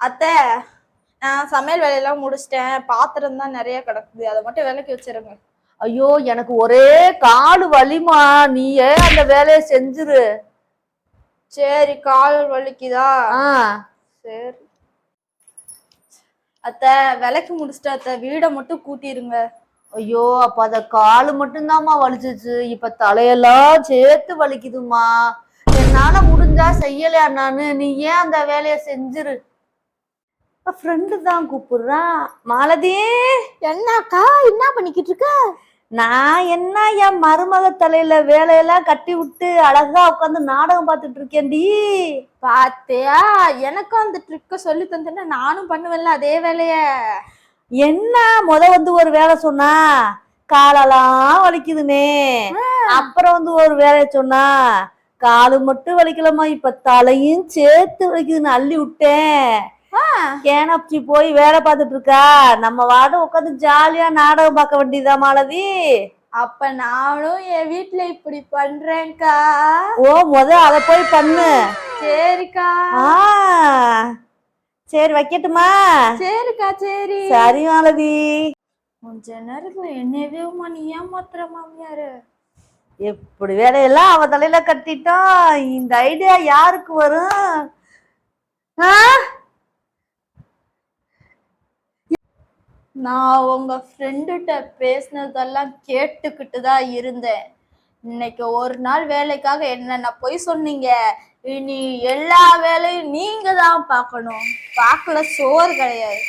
அத்தை நான் சமையல் வேலையெல்லாம் முடிச்சிட்டேன். பாத்திரம் தான் நிறைய கிடக்குது. அதை மட்டும் விலைக்கு வச்சிருங்க. ஐயோ எனக்கு ஒரே காடு வலிமா நீயே அந்த வேலையை செஞ்சிரு? சரி கால் வலிக்குதா? ஆ. சரி. அத்தை விலைக்கு முடிச்சிட்டு அத்தை. வீடை மட்டும் கூட்டிருங்க. ஐயோ அப்ப அத காலு மட்டும்தாம்மா வலிச்சிச்சு. இப்ப தலையெல்லாம் சேர்த்து வலிக்குதுமா என்னால முடிஞ்சா செய்யலையா நானு? நீ ஏன் அந்த வேலையை செஞ்சிரு? ஃப்ரெண்டு தான் கூப்பிடுறா. மாலதி! என்னக்கா என்ன பண்ணிக்கிட்டு இருக்க நான் என்ன என் மருமக தலையில வேலையெல்லாம் கட்டி விட்டு அழகா உட்காந்து நாடகம் பார்த்துட்டு இருக்கேன்டி. பாத்தியா எனக்கும் அந்த ட்ரிக்க சொல்லி தந்தேன்னா நானும் பண்ணுவேன்ல அதே வேலைய. என்ன முத வந்து ஒரு வேலை சொன்னா காலெல்லாம் வலிக்குதுனே அப்புறம் வந்து ஒரு வேலையை சொன்னா காலு மட்டும் வலிக்கலமா இப்ப தலையும் சேர்த்து வலிக்குதுன்னு அள்ளி விட்டேன். கேனப்சி போய் வேலை பார்த்துட்டு இருக்கா? நம்ம வாட உட்காந்து ஜாலியா நாடகம் பார்க்க வேண்டியதா மாலதி? அப்ப நானும் என் வீட்ல இப்படி பண்றேன்க்கா. ஓ முத அத போய் பண்ணு. சரிக்கா. சரி வைக்கட்டுமா? சரிக்கா சரி. சரி மாலதி. கொஞ்ச நேரத்துல என்னவே நீ ஏமாத்துற மாமியாரு. எப்படி வேலையெல்லாம் அவ தலையில கட்டிட்டோம் இந்த ஐடியா யாருக்கு வரும்? ஆ? நான் உங்க ஃப்ரெண்டுகிட்ட பேசினதெல்லாம் கேட்டுக்கிட்டு தான் இருந்தேன். இன்னைக்கு ஒரு நாள் வேலைக்காக என்னென்ன பொய் சொன்னீங்க? இனி எல்லா வேலையும் நீங்க தான் பார்க்கணும். பார்க்கல சோறு கிடையாது.